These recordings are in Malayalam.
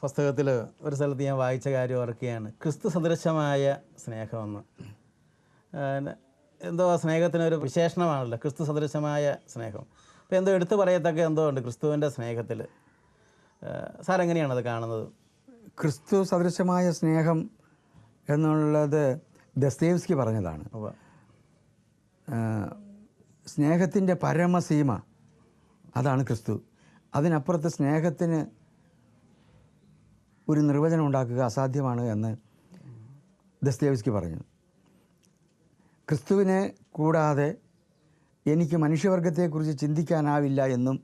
പുസ്തകത്തിൽ ഒരു സ്ഥലത്ത് ഞാൻ വായിച്ച കാര്യം ഓർക്കുകയാണ്. ക്രിസ്തു സദൃശമായ സ്നേഹമെന്ന്. എന്തോ ആ സ്നേഹത്തിനൊരു വിശേഷണമാണല്ലോ ക്രിസ്തു സദൃശമായ സ്നേഹം. അപ്പോൾ എന്തോ എടുത്തു പറയത്തക്ക എന്തോ ഉണ്ട് ക്രിസ്തുവിന്റെ സ്നേഹത്തിൽ സാർ എങ്ങനെയാണ് അത് കാണുന്നത്? ക്രിസ്തു സദൃശമായ സ്നേഹം എന്നുള്ളത് ദസ്തേവ്സ്കി പറഞ്ഞതാണ്. സ്നേഹത്തിന്റെ പരമസീമ അതാണ് ക്രിസ്തു. അതിനപ്പുറത്ത് സ്നേഹത്തിന് ഒരു നിർവചനം ഉണ്ടാക്കുക അസാധ്യമാണ് എന്ന് ദസ്തേവിസ്കി പറഞ്ഞു. ക്രിസ്തുവിനെ കൂടാതെ എനിക്ക് മനുഷ്യവർഗത്തെക്കുറിച്ച് ചിന്തിക്കാനാവില്ല എന്നും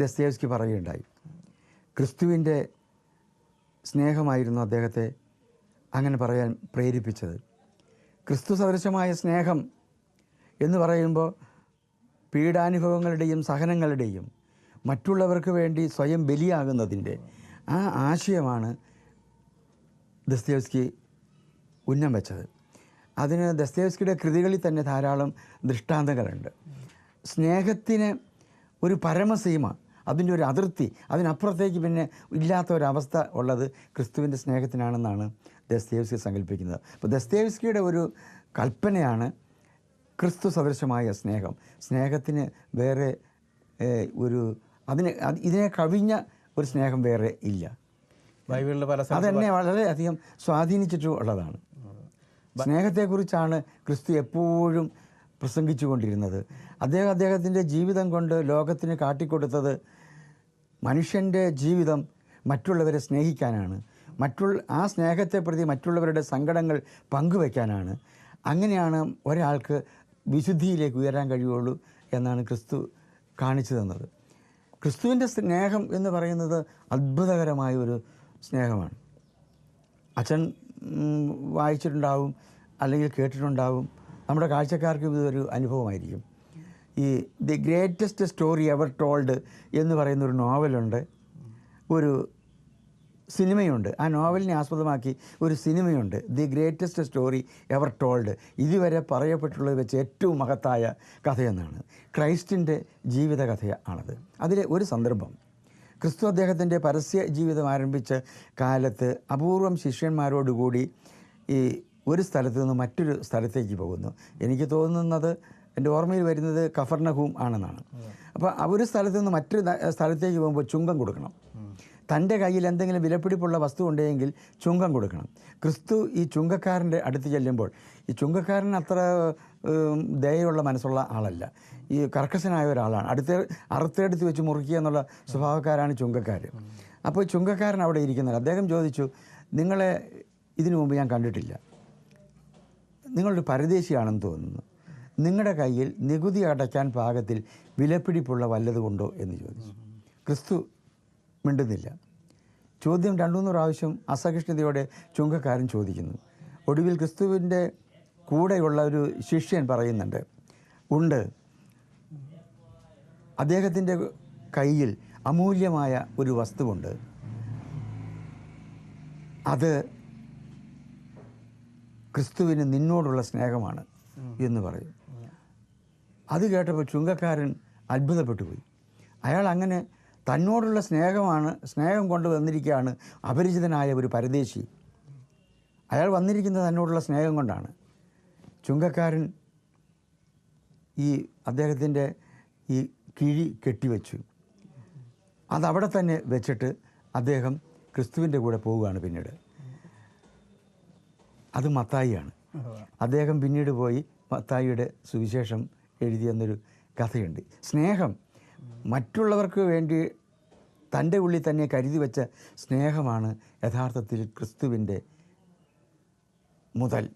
ദസ്തേവ്സ്കി പറയുകയുണ്ടായി. ക്രിസ്തുവിന്റെ സ്നേഹമായിരുന്നു അദ്ദേഹത്തെ അങ്ങനെ പറയാൻ പ്രേരിപ്പിച്ചത്. ക്രിസ്തു സദൃശമായ സ്നേഹം എന്ന് പറയുമ്പോൾ പീഡാനുഭവങ്ങളുടെയും സഹനങ്ങളുടെയും മറ്റുള്ളവർക്ക് വേണ്ടി സ്വയം ബലിയാകുന്നതിന്റെ ആ ആശയമാണ് ദസ്തേവ്സ്കി ഉന്നം വെച്ചത്. അതിന് ദസ്തേവ്സ്കിയുടെ കൃതികളിൽ തന്നെ ധാരാളം ദൃഷ്ടാന്തങ്ങളുണ്ട്. സ്നേഹത്തിന് ഒരു പരമസീമ അതിന്റെ ഒരു അതിർത്തി അതിനപ്പുറത്തേക്ക് പിന്നെ ഇല്ലാത്ത ഒരവസ്ഥ ഉള്ളത് ക്രിസ്തുവിന്റെ സ്നേഹത്തിനാണെന്നാണ് ദസ്തേവ്സ്കി സങ്കല്പിക്കുന്നത്. അപ്പോൾ ദസ്തേവ്സ്കിയുടെ ഒരു കൽപ്പനയാണ് ക്രിസ്തു സദൃശമായ സ്നേഹം. സ്നേഹത്തിന് വേറെ ഒരു അതിന് ഇതിനെ കവിഞ്ഞ ഒരു സ്നേഹം വേറെ ഇല്ല. ബൈബിളിൽ പല അതെന്നെ വളരെയധികം സ്വാധീനിച്ചിട്ടുള്ളതാണ്. സ്നേഹത്തെക്കുറിച്ചാണ് ക്രിസ്തു എപ്പോഴും പ്രസംഗിച്ചു കൊണ്ടിരുന്നത് അദ്ദേഹം അദ്ദേഹത്തിന്റെ ജീവിതം കൊണ്ട് ലോകത്തിന് കാട്ടിക്കൊടുത്തത് മനുഷ്യന്റെ ജീവിതം മറ്റുള്ളവരെ സ്നേഹിക്കാനാണ്. മറ്റുള്ള ആ സ്നേഹത്തെ പ്രതി മറ്റുള്ളവരുടെ സങ്കടങ്ങൾ പങ്കുവയ്ക്കാനാണ് അങ്ങനെയാണ് ഒരാൾക്ക് വിശുദ്ധിയിലേക്ക് ഉയരാൻ കഴിയുള്ളൂ എന്നാണ് ക്രിസ്തു കാണിച്ചു തന്നത്. ക്രിസ്തുവിന്റെ സ്നേഹം എന്ന് പറയുന്നത് അത്ഭുതകരമായ ഒരു സ്നേഹമാണ്. അച്ഛൻ വായിച്ചിട്ടുണ്ടാവും അല്ലെങ്കിൽ കേട്ടിട്ടുണ്ടാവും. നമ്മുടെ കാഴ്ചക്കാർക്കും ഇതൊരു അനുഭവമായിരിക്കും. ഈ the greatest story ever told എന്ന് പറയുന്നൊരു നോവലുണ്ട്. ഒരു സിനിമയുണ്ട്. ആ നോവലിനെ ആസ്പദമാക്കി ഒരു സിനിമയുണ്ട്. The greatest story ever told. ഇതുവരെ പറയപ്പെട്ടുള്ളത് വെച്ച് ഏറ്റവും മഹത്തായ കഥയെന്നാണ്. ക്രൈസ്റ്റിന്റെ ജീവിത ആണത് അതിലെ ഒരു സന്ദർഭം. ക്രിസ്തു അദ്ദേഹത്തിന്റെ പരസ്യ ജീവിതം ആരംഭിച്ച കാലത്ത് അപൂർവം ശിഷ്യന്മാരോടുകൂടി ഈ ഒരു സ്ഥലത്ത് നിന്ന് മറ്റൊരു സ്ഥലത്തേക്ക് പോകുന്നു. എനിക്ക് തോന്നുന്നത് എന്റെ ഓർമ്മയിൽ വരുന്നത് കഫർണഹൂം ആണെന്നാണ്. അപ്പോൾ ആ ഒരു സ്ഥലത്ത് നിന്ന് മറ്റൊരു സ്ഥലത്തേക്ക് പോകുമ്പോൾ ചുങ്കം കൊടുക്കണം. തന്റെ കയ്യിൽ എന്തെങ്കിലും വിലപിടിപ്പുള്ള വസ്തു ഉണ്ടെങ്കിൽ ചുങ്കം കൊടുക്കണം. ക്രിസ്തു ഈ ചുങ്കക്കാരന്റെ അടുത്ത് ചെല്ലുമ്പോൾ ഈ ചുങ്കക്കാരൻ അത്ര ദയുള്ള മനസ്സുള്ള ആളല്ല. ഈ കർക്കശനായ ഒരാളാണ്. അടുത്ത അറുത്തെടുത്ത് വെച്ച് മുറുക്കുക എന്നുള്ള സ്വഭാവക്കാരാണ് ചുങ്കക്കാർ അപ്പോൾ ചുങ്കക്കാരൻ അവിടെ ഇരിക്കുന്നത്. അദ്ദേഹം ചോദിച്ചു നിങ്ങളെ ഇതിനു മുമ്പ് ഞാൻ കണ്ടിട്ടില്ല. നിങ്ങളൊരു പരദേശിയാണെന്ന് തോന്നുന്നു. നിങ്ങളുടെ കയ്യിൽ നികുതി അടയ്ക്കാൻ പാകത്തിൽ വിലപിടിപ്പുള്ള വല്ലതുകൊണ്ടോ എന്ന് ചോദിച്ചു. ക്രിസ്തു മിണ്ടുന്നില്ല. ചോദ്യം രണ്ടുമൂന്ന് പ്രാവശ്യം അസഹിഷ്ണുതയോടെ ചുങ്കക്കാരൻ ചോദിക്കുന്നു. ഒടുവിൽ ക്രിസ്തുവിന്റെ കൂടെയുള്ള ഒരു ശിഷ്യൻ പറയുന്നുണ്ട് ഉണ്ട്. അദ്ദേഹത്തിന്റെ കയ്യിൽ അമൂല്യമായ ഒരു വസ്തുവുണ്ട്. അത് ക്രിസ്തുവിന് നിന്നോടുള്ള സ്നേഹമാണ് എന്ന് പറയും. അത് കേട്ടപ്പോൾ ചുങ്കക്കാരൻ അത്ഭുതപ്പെട്ടു പോയി അയാൾ അങ്ങനെ തന്നോടുള്ള സ്നേഹമാണ് സ്നേഹം കൊണ്ട് വന്നിരിക്കുകയാണ് അപരിചിതനായ ഒരു പരദേശി. അയാൾ വന്നിരിക്കുന്നത് തന്നോടുള്ള സ്നേഹം കൊണ്ടാണ്. ചുങ്കക്കാരൻ ഈ അദ്ദേഹത്തിന്റെ ഈ കിഴി കെട്ടിവെച്ചു. അതവിടെ തന്നെ വെച്ചിട്ട് അദ്ദേഹം ക്രിസ്തുവിന്റെ കൂടെ പോവുകയാണ് പിന്നീട്. അത് മത്തായിയാണ്. അദ്ദേഹം പിന്നീട് പോയി മത്തായിയുടെ സുവിശേഷം എഴുതിയെന്നൊരു കഥയുണ്ട്. സ്നേഹം മറ്റുള്ളവർക്ക് വേണ്ടി തന്റെ ഉള്ളിൽ തന്നെ കരുതി വെച്ച സ്നേഹമാണ് യഥാർത്ഥത്തിൽ ക്രിസ്തുവിന്റെ മുതൽ.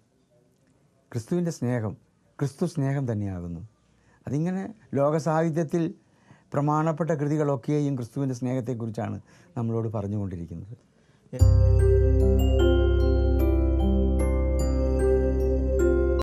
ക്രിസ്തുവിന്റെ സ്നേഹം ക്രിസ്തു സ്നേഹം തന്നെയാകുന്നു. അതിങ്ങനെ ലോകസാഹിത്യത്തിൽ പ്രമാണപ്പെട്ട കൃതികളൊക്കെയും ക്രിസ്തുവിന്റെ സ്നേഹത്തെക്കുറിച്ചാണ് നമ്മളോട് പറഞ്ഞുകൊണ്ടിരിക്കുന്നത്.